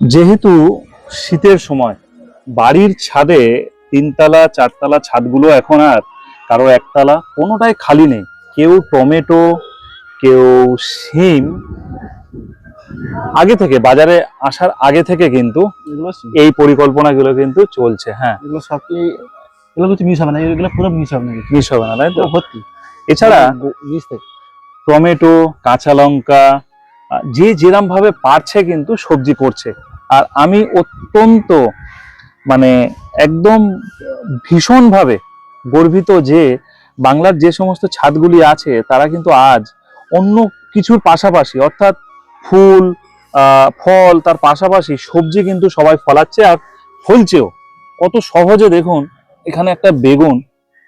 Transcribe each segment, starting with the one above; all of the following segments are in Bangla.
যেহেতু শীতের সময় বাড়ির ছাদে তিনতলা চারতলা ছাদগুলো এখন আর কারও একতলা কোনোটাই খালি নেই। কেউ টমেটো কেউ শিম। আগে থেকে বাজারে আসার আগে থেকে কিন্তু এই পরিকল্পনাগুলো কিন্তু চলছে হ্যাঁ। এগুলো সব কি এগুলো কিছু মিস হবে না এগুলো পুরো মিস হবে না মিস হবে না তাই তো? এছাড়া টমেটো কাঁচা লঙ্কা যে যেরাম ভাবে পারছে কিন্তু সবজি করছে। আর আমি অত্যন্ত মানে একদম ভীষণভাবে গর্বিত যে বাংলার যে সমস্ত ছাদগুলি আছে, তারা কিন্তু আজ অন্য কিছুর পাশাপাশি, অর্থাৎ ফুল ফল, তার পাশাপাশি সবজি কিন্তু সবাই ফলাচ্ছে আর ফলছেও। কত সহজে দেখুন, এখানে একটা বেগুন,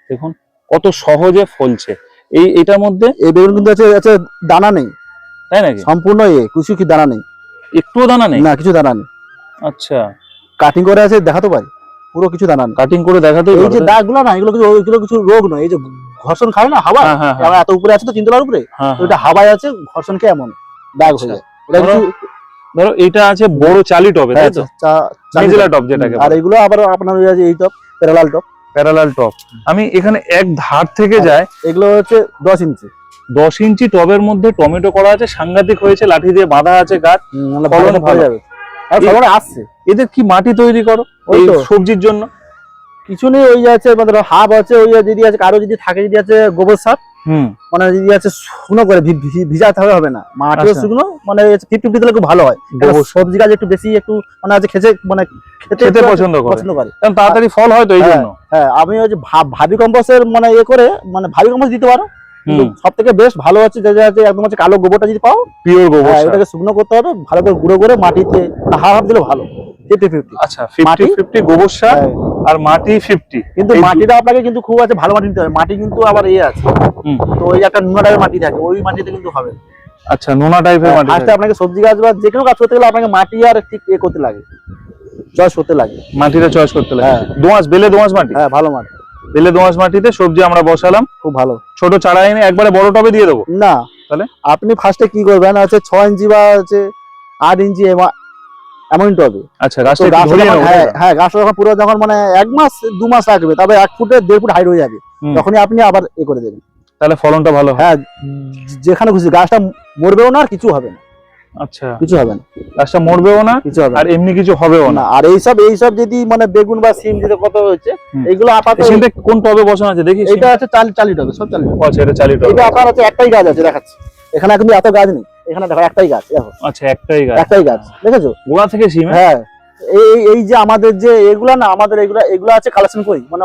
দেখুন কত সহজে ফলছে। এই, এটার মধ্যে এই বেগুন কিন্তু আছে দানা নেই। তাই নাকি? সম্পূর্ণ এ কিছু কি দানা নেই। একটুও দানা নেই? না কিছু দানা নেই। আচ্ছা। কাটিং করে আছে দেখাতে পারি? পুরো কিছু দানা কাটিং করে দেখাতে এই যে দাগগুলো না এগুলো কিছু এগুলো কিছু রোগ নয়। এই যে ঘর্ষণ খায় না হাওয়া? হ্যাঁ হ্যাঁ হ্যাঁ, আমার এত উপরে আছে তো তিনতলার উপরে? এটা হাওয়ায় আছে ঘর্ষণ খেয়ে এমন। দাগ হয়ে যায়। এটা ধরো, কিছু ধরো এটা আছে বড় চালি তাই হ্যাঁ, তো টপ যেটাকে আর এগুলো আবার আপনার ওই যে এই top parallel top parallel top আমি এখানে এক ধার থেকে। যায়। এগুলো হচ্ছে দশ ইঞ্চি। দশ ইঞ্চি টবের মধ্যে টমেটো করা আছে সাংঘাতিক হয়েছে লাঠি দিয়ে বাঁধা আছে গাছ ফলন ফলন ভালো। যাবে। আসছে। এদের কি মাটি তৈরি করো ওই সবজির জন্য? কিছু নেই ওই আছে মানে হাফ আছে ওই যদি আছে কারও যদি থাকে যদি আছে গোবর সার মানে যদি আছে শুকনো করে ভি- ভি- ভিজাতে হবে হবে না। মাটিও আচ্ছা। শুকনো মানে ফিফটি ফিফটি দিলে খুব ভালো হয়। সবজি গাছ একটু বেশি একটু মানে আছে খেতে মানে খেতে পছন্দ করে। পছন্দ করে। কারণ তাড়াতাড়ি ফল হয় তো এই হ্যাঁ, জন্য। হ্যাঁ আমি ওই যে ভাবি কম্পোস্টের মানে ইয়ে করে মানে ভাবি কম্পোস্ট দিতে পারো। সব থেকে বেস্ট ভালো হচ্ছে যে যে একদম হচ্ছে কালো গোবরটা যদি পাও পিওর গোবর হ্যাঁ। ওটাকে শুকনো করতে হবে ভালো করে গুঁড়ো করে মাটিতে হাফ হাফ দিলে ভালো। ফিফটি ফিফটি আচ্ছা ফিফটি মাটি? ফিফটি গোবর সার আর মাটি ফিফটি কিন্তু মাটিটা আপনাকে কিন্তু খুব আছে ভালো মাটি দিতে হবে। মাটি কিন্তু আবার ইয়ে আছে। তো ওই একটা নুনা টাইপের মাটি থাকে ওই মাটিতে কিন্তু হবে। আচ্ছা নোনা টাইপের মাটি ফার্স্টে আপনাকে সবজি গাছ বা যে কোনো গাছ করতে গেলে আপনাকে মাটি আর ঠিক ইয়ে করতে লাগে। চয়েস করতে লাগে। মাটিটা চয়েস করতে লাগে। হ্যাঁ। দোঁয়াশ বেলে দোঁয়াশ মাটি? হ্যাঁ ভালো মাটি। বেলে দোঁয়াশ মাটিতে সবজি আমরা বসালাম। খুব ভালো। ছোট চারা এনে একবারে বড় টবে দিয়ে দেবো। না তাহলে? আপনি ফার্স্টে কি করবেন? হচ্ছে ছ ইঞ্চি বা হচ্ছে আট ইঞ্চি এমন টবে। আচ্ছা হ্যাঁ হ্যাঁ গাছটা যখন পুরো যখন মানে এক মাস দু মাস রাখবে তবে এক ফুটে দেড় ফুট হাইট হয়ে যাবে। তখনই আপনি আবার এ করে দেবেন। তাহলে ফলনটা ভালো হ্যাঁ যেখানে খুশি গাছটা মরবেও না আর কিছু হবে না। আচ্ছা। কিছু হবে না। গাছটা মরবেও না কিছু হবে আর এমনি কিছু হবেও না। না আর এইসব এইসব যদি মানে বেগুন বা সিম যেটা কত হচ্ছে হুম। আপাতত কোন টবে বসানো আছে? দেখি এইটা আছে চালি চালিত সব চালিত ও, আচ্ছা এটা চালি টবে। এটা আপনার হচ্ছে একটাই গাছ আছে দেখাচ্ছি। এখানে কিন্তু এত গাছ নেই। এখানে দেখো একটাই গাছ দেখো। আচ্ছা একটাই গাছ। একটাই গাছ দেখেছ? গোড়া থেকে সিম হ্যাঁ? হ্যাঁ। এই যে আমাদের যে এগুলা না আমাদের এগুলা এগুলো আছে কালেকশন করি মানে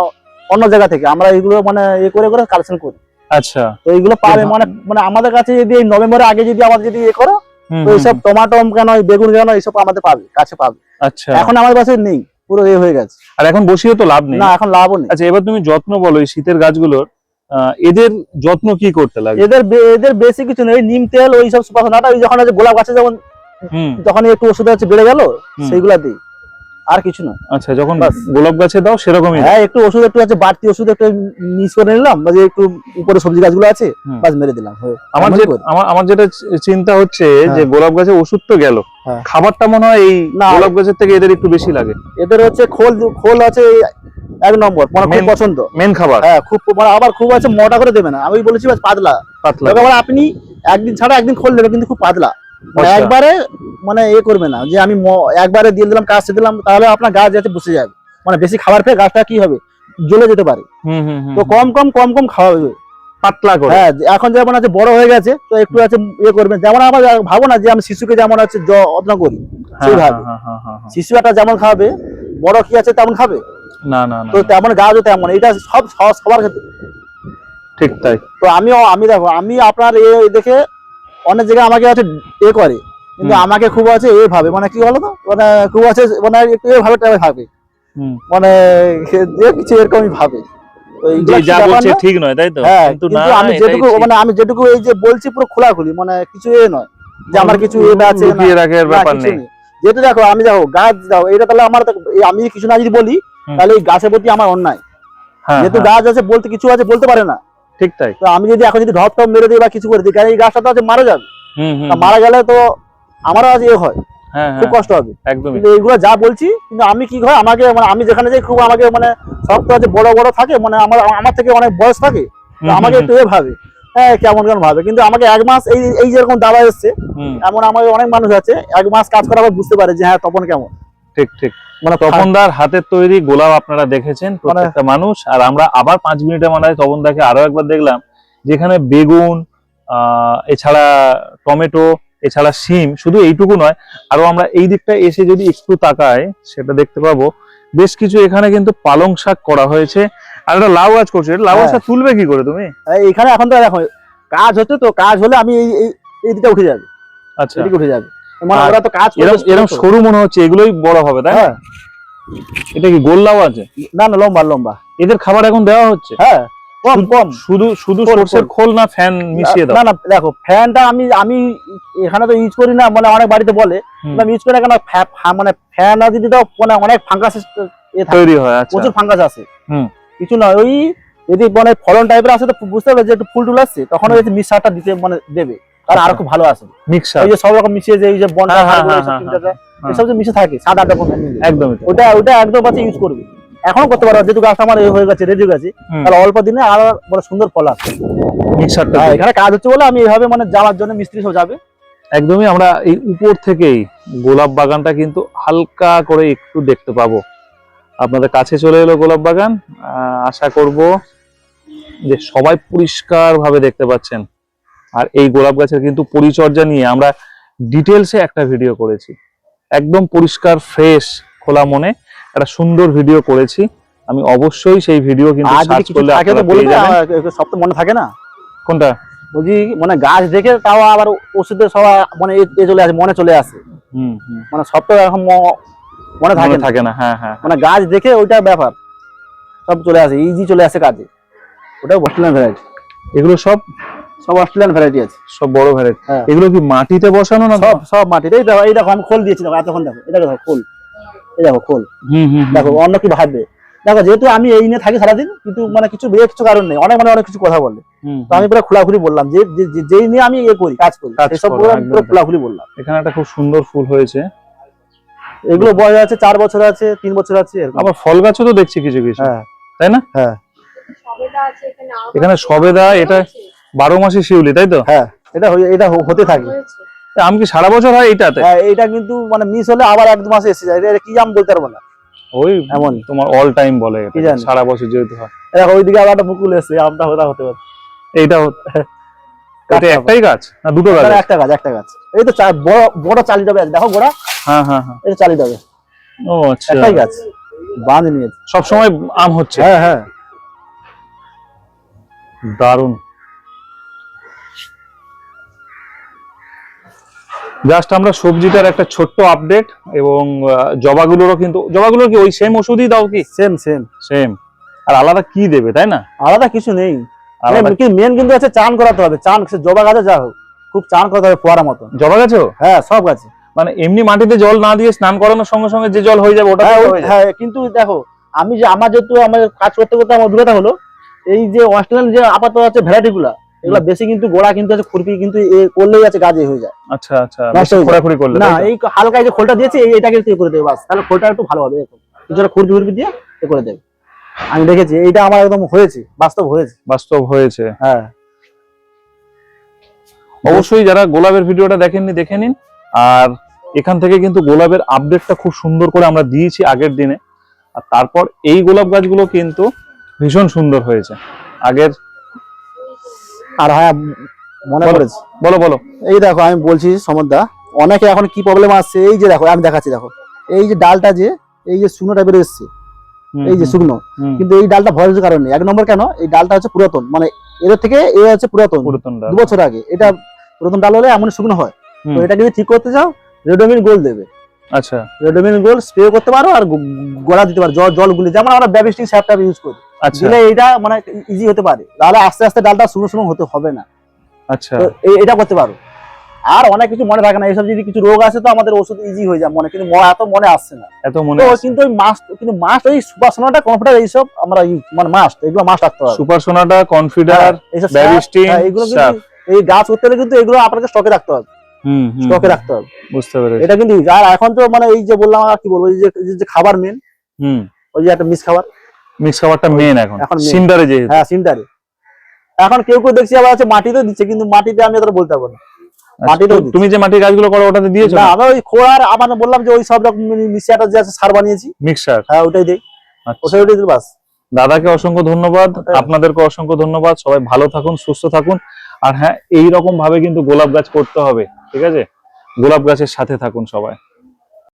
অন্য জায়গা থেকে। আমরা এগুলো মানে এ করে করে কালেকশন করি। আচ্ছা। তো এইগুলো পাবে মানে মানে আমাদের কাছে যদি এই নভেম্বরের আগে যদি আমাদের যদি এ করো তো এইসব টমাটো কেন বেগুন কেন এইসব আমাদের পাবে কাছে পাবে। আচ্ছা। এখন আমাদের কাছে নেই পুরো এ হয়ে গেছে। আর এখন বসিয়ে তো লাভ নেই। না এখন লাভও নেই। আচ্ছা এবার তুমি যত্ন বলো এই শীতের গাছগুলোর আহ, এদের যত্ন কি করতে লাগে? এদের এদের বেশি কিছু নেই নিম তেল ওই সব সুপারসনাটা ওই যখন আছে গোলাপ গাছে যেমন তখন যখন একটু ওষুধ আছে বেড়ে গেল। সেইগুলা দিই। আর কিছু না আচ্ছা যখন গোলাপ গাছে দাও সেরকমই হ্যাঁ একটু ওষুধ একটু আছে বাড়তি ওষুধ একটু মিক্স করে নিলাম যে একটু উপরে সবজি গাছগুলো আছে। বাস মেরে দিলাম আমার যে আমার যেটা চিন্তা হচ্ছে যে হ্যাঁ। গোলাপ গাছে ওষুধ তো গেল হ্যাঁ। খাবারটা মনে হয় এই না। গোলাপ গাছের থেকে এদের একটু বেশি লাগে এদের হচ্ছে খোল খোল আছে এক নম্বর মানে খুব পছন্দ মেন খাবার হ্যাঁ খুব মানে আবার খুব আছে মোটা করে দেবে না আমি বলেছি বাস পাতলা পাতলা আবার আপনি একদিন ছাড়া একদিন খোল দেবে কিন্তু খুব পাতলা মানে। একবারে মানে এ করবে না যে আমি একবারে দিয়ে দিলাম কাজ দিলাম তাহলে আপনার গাছ যাতে বসে যাবে মানে বেশি খাবার খেয়ে গাছটা কি হবে? জ্বলে যেতে পারে। তো কম কম কম কম খাওয়া হবে। পাতলা করে। হ্যাঁ এখন যেমন আছে বড় হয়ে গেছে তো একটু আছে ইয়ে করবেন যেমন আমার ভাবো না যে আমি শিশুকে যেমন আছে যত্ন করি হ্যাঁ, সেইভাবে। হ্যাঁ, হ্যাঁ। শিশু একটা যেমন খাবে বড় কি আছে তেমন খাবে। না না তো তেমন গাছও তেমন এটা সব সব- সবার ক্ষেত্রে। ঠিক তাই। তো আমিও আমি দেখো আমি আপনার এ দেখে অনেক জায়গায় আমাকে আছে এ করে। কিন্তু আমাকে খুব আছে এ ভাবে। মানে কি বলো তো মানে খুব আছে মানে একটু এ ভাবে টাইপের ভাবে। মানে যে কিছু এরকমই ভাবে। যে বলছে ঠিক নয় তাই তো? হ্যাঁ কিন্তু না আমি যেটুকু মানে আমি যেটুকু এই যে বলছি পুরো খোলাখুলি মানে কিছু এ নয়। যে আমার কিছু এটা আছে না, লুকিয়ে রাখার ব্যাপার নেই। যেহেতু দেখো আমি দেখো গাছ দাও এটা তাহলে আমার আমি কিছু না যদি বলি তাহলে এই গাছের প্রতি আমার অন্যায়। হ্যাঁ যেহেতু হ্যাঁ, গাছ আছে বলতে কিছু আছে বলতে পারে না। ঠিক তাই। তো আমি যদি এখন যদি ঢপ টপ মেরে দিই বা কিছু করে দিই কারণ এই গাছটা তো আছে মারা যাবে। মারা গেলে তো আমারও আজ এ হয়। হ্যাঁ খুব হ্যাঁ। কষ্ট হবে। একদমই। এইগুলো যা বলছি কিন্তু আমি কি হয় আমাকে মানে আমি যেখানে যাই খুব আমাকে মানে শক্ত আছে বড় বড় থাকে মানে আমার আমার থেকে অনেক বয়স থাকে তো আমাকে একটু এ ভাবে। হ্যাঁ কেমন কেমন ভাবে। কিন্তু আমাকে এক মাস এই এই যেরকম দাদা এসছে এমন আমার অনেক মানুষ আছে এক মাস কাজ করার বুঝতে পারে যে হ্যাঁ তপন কেমন। ঠিক ঠিক। মানে তপনদার হাতের তৈরি গোলাপ আপনারা দেখেছেন প্রত্যেকটা মানুষ। আর আমরা আবার পাঁচ মিনিটের মাথায় তপনদাকে আরও একবার দেখলাম যেখানে বেগুন আহ এছাড়া টমেটো এছাড়া শিম শুধু এইটুকু নয় আরও আমরা এই দিকটা এসে যদি একটু তাকাই সেটা দেখতে পাবো। বেশ কিছু এখানে কিন্তু পালং শাক করা হয়েছে। আর একটা লাউ গাছ করছে এটা লাউ হ্যাঁ। গাছটা তুলবে কি করে তুমি? এখানে এখন তো দেখো কাজ হচ্ছে তো কাজ হলে আমি এই এই দিকটা উঠে যাবে। আচ্ছা। উঠে যাবে। মানে তো কাজ এরকম। সরু মনে হচ্ছে এগুলোই বড় হবে তাই না? হ্যাঁ। এটা কি গোল লাউ আছে? না না লম্বা লম্বা। এদের খাবার এখন দেওয়া হচ্ছে? হ্যাঁ কম কম। শুধু শুধু খোল, খোল। খোল না ফ্যান মিশিয়ে দাও? না না দেখো ফ্যানটা আমি আমি এখানে তো ইউজ করি না মানে অনেক বাড়িতে বলে। আমি ইউজ করি না কেন মানে ফ্যান না যদি দাও মানে অনেক ফাঙ্গাস তৈরি হয় আচ্ছা। প্রচুর ফাঙ্গাস আছে হুম। কিছু নয় ওই যদি মানে ফলন টাইপের আসে তো বুঝতে পারবে যে একটু ফুল টুল আসছে তখন ওই মিক্সারটা দিতে মানে দেবে। আর আরও আচ্ছা। খুব ভালো আসে মিক্সার। ওই যে সব রকম মিশিয়ে যে এই যে হ্যাঁ, হ্যাঁ, হ্যাঁ। এসব যে মিশে থাকে সাত আট রকম মিলে। একদমই ওটা ওটা একদম ইউজ করবে। এখনও করতে যেহেতু গাছটা আমার হয়ে গেছে রেডি গেছে তাহলে অল্প দিনে আর বড় সুন্দর ফল আসবে। মিক্সারটা এখানে কাজ হচ্ছে বলে আমি এইভাবে মানে যাওয়ার জন্য মিস্ত্রি সব যাবে। একদমই আমরা এই উপর থেকেই গোলাপ বাগানটা কিন্তু হালকা করে একটু দেখতে পাবো। আপনাদের কাছে চলে এলো গোলাপ বাগান। আহ, আশা করব যে সবাই পরিষ্কার ভাবে দেখতে পাচ্ছেন। আর এই গোলাপ গাছের কিন্তু পরিচর্যা নিয়ে আমরা ডিটেলসে একটা ভিডিও করেছি। একদম পরিষ্কার ফ্রেশ খোলা মনে একটা সুন্দর ভিডিও করেছি। আমি অবশ্যই সেই ভিডিও কিন্তু সার্চ করলে তো বলে সব তো মনে থাকে না। কোনটা? বলছি মানে গাছ দেখে তাও আবার সব মানে এ- চলে আসে মনে চলে আসে। হুম মানে সব তো এখন মনে থাকে না। থাকে না হ্যাঁ হ্যাঁ। মানে গাছ দেখে ওইটা ব্যাপার। সব চলে আসে ইজি চলে আসে কাজে। ওটা অস্ট্রেলিয়ান ভ্যারাইটি এগুলো সব সব অস্ট্রেলিয়ান ভ্যারাইটি আছে। সব বড় ভ্যারাইটি। এগুলো কি মাটিতে বসানো না? সব সব মাটিতে। এই দেখো এই দেখো আমি খোল দিয়েছি দেখো এতক্ষণ দেখো। এটা দেখো খোল। এই দেখো খোল। হুম হুম দেখো অন্য কি ভাববে? দেখো যেহেতু আমি এই নিয়ে থাকি সারাদিন কিন্তু মানে কিছু বেয়ে কিছু কারণ নেই। অনেক মানে অনেক কিছু কথা বলে। তো আমি পুরো খোলাখুলি বললাম যে যেই নিয়ে আমি ইয়ে করি কাজ করি সেসব পুরো খোলাখুলি বললাম। এখানে একটা খুব সুন্দর ফুল হয়েছে। এগুলো বয়স আছে চার বছর আছে তিন বছর আছে আবার ফল গাছও তো দেখছি কিছু কিছু। হ্যাঁ। তাই না? হ্যাঁ। এখানে সবেদা, এটা বারো মাসে শিউলি তাই তো? হ্যাঁ এটা এটা হতে থাকে। আম কি সারা বছর হয় এইটাতে? হ্যাঁ এইটা কিন্তু মানে মিস হলে আবার এক দু মাসে এসে যায়। এটা কি আম বলতে পারব না। ওই এমন। তোমার অল টাইম বলে সারা বছর যেহেতু হয়। দেখো ওইদিকে আবার একটা মুকুল এসছে। আমটা হতে হতে পারে। এইটা হত- এটা। একটাই গাছ? না দুটো গাছ একটা গাছ একটা গাছ। এই তো বড় বড় চালি ডাবে আছে। দেখো গোড়া। হ্যাঁ হ্যাঁ হ্যাঁ। তো চালি ডাবে ও আচ্ছা। একটাই গাছ। বাঁধ নিয়েছে সব সময় আম হচ্ছে? হ্যাঁ হ্যাঁ। দারুণ। জাস্ট আমরা সবজিটার একটা ছোট্ট আপডেট এবং জবাগুলোরও কিন্তু জবাগুলোর কি ওই সেম ওষুধই দাও কি? সেম সেম সেম আর আলাদা কি দেবে তাই না? আলাদা কিছু নেই। মেন কিন্তু আছে চান করাতে হবে। চান জবা গাছে যা হোক খুব চান করাতে হবে ফোয়ারা জবা গাছেও হ্যাঁ সব গাছে। মানে এমনি মাটিতে জল না দিয়ে স্নান করানোর সঙ্গে সঙ্গে যে জল হয়ে যাবে ওটা হ্যাঁ হয়ে কিন্তু দেখো আমি যে আমার যেহেতু আমার কাজ করতে করতে আমার অভিজ্ঞতা হলো এই যে অস্ট্রেলিয়ান যে আপাতত আছে ভ্যারাইটি গুলা এগুলা বেশি কিন্তু গোড়া কিন্তু আছে খুরপি কিন্তু করলেই আছে গাছে হয়ে যায়। আচ্ছা আচ্ছা। খোঁড়াখুড়ি করলে না এই হালকা যে খোলটা দিয়েছে এটাকে করে দেবে বাস। তাহলে খোলটা একটু ভালো হবে এরকম। কিছুটা খুরপি খুরপি দিয়ে এ করে দেবে। আমি দেখেছি এইটা আমার একদম হয়েছে বাস্তব হয়েছে। বাস্তব হয়েছে। হ্যাঁ। অবশ্যই যারা গোলাপের ভিডিওটা দেখেননি দেখে নিন। আর এখান থেকে কিন্তু গোলাপের আপডেটটা খুব সুন্দর করে আমরা দিয়েছি আগের দিনে। আর তারপর এই গোলাপ গাছগুলো কিন্তু ভীষণ সুন্দর হয়েছে। আগের আর হ্যাঁ মনে। পড়েছে বলো বলো। এই দেখো আমি বলছি সমদ্দা অনেকে এখন কি প্রবলেম আসছে? এই যে দেখো আমি দেখাচ্ছি দেখো। এই যে ডালটা যে এই যে শুকনো টাইপের এসছে এই যে শুকনো কিন্তু এই ডালটা ভয়ের কারণে এক নম্বর কেন? এই ডালটা হচ্ছে পুরাতন মানে এর থেকে এ হচ্ছে পুরাতন দু বছর আগে। এটা পুরাতন ডাল হলে এমন শুকনো হয়। তো এটা যদি ঠিক করতে চাও রেডোমিন গোল দেবে। আচ্ছা। রেডোমিন গোল স্প্রে করতে পারো আর গোড়া দিতে পারো জল জল গুলি যেমন আমরা ব্যাবিস্টিক স্যাপটা ইউজ করি। দিলে এটা মানে ইজি হতে পারে। তাহলে আস্তে আস্তে ডালটা শুকনো শুকনো হতে হবে না। আচ্ছা। এটা করতে পারো। আর অনেক কিছু মনে থাকে না এইসব যদি কিছু রোগ আসে তো আমাদের ওষুধ ইজি হয়ে যায় মনে কিন্তু এত মনে আসছে না। এত মনে কিন্তু ওই মাস্ট কিন্তু মাস্ট ওই সুপারসোনাটা কমফোর্টার এইসব আমরা মানে মাস্ট এগুলো মাস্ট রাখতে হবে। সুপার সোনাটা কনফিডার হ্যাঁ, এইসব হ্যাঁ, এগুলো এই গাছ করতে হলে কিন্তু এগুলো আপনাকে স্টকে রাখতে হবে। স্টকে রাখতে হবে। বুঝতে পেরেছি। এটা কিন্তু আর এখন তো মানে এই যে বললাম আর কি বলব এই যে এই যে খাবার মেন হুম। ওই যে একটা মিস খাবার। মিক্স খাবারটা মেন এখন। সিন্ডারে যেহেতু। হ্যাঁ সিনটারে এখন কেউ কেউ দেখছি আবার আছে মাটিতে দিচ্ছে কিন্তু মাটিতে আমি অতটা বলতে পারব না। আচ্ছা, মাটিতেও তুমি যে মাটির গাছগুলো করো ওটাতে দিয়েছ না আমি ওই খোয়ার আমার বললাম যে ওই সব রকম মিশিয়াটা যে আছে সার বানিয়েছি। মিক্সার হ্যাঁ ওটাই দেই। আচ্ছা। ওটাই ওটাই দিই বাস। দাদাকে অসংখ্য ধন্যবাদ আপনাদেরকে অসংখ্য ধন্যবাদ সবাই ভালো থাকুন সুস্থ থাকুন। আর হ্যাঁ এই রকম ভাবে কিন্তু গোলাপ গাছ করতে হবে ঠিক আছে? গোলাপ গাছের সাথে থাকুন সবাই।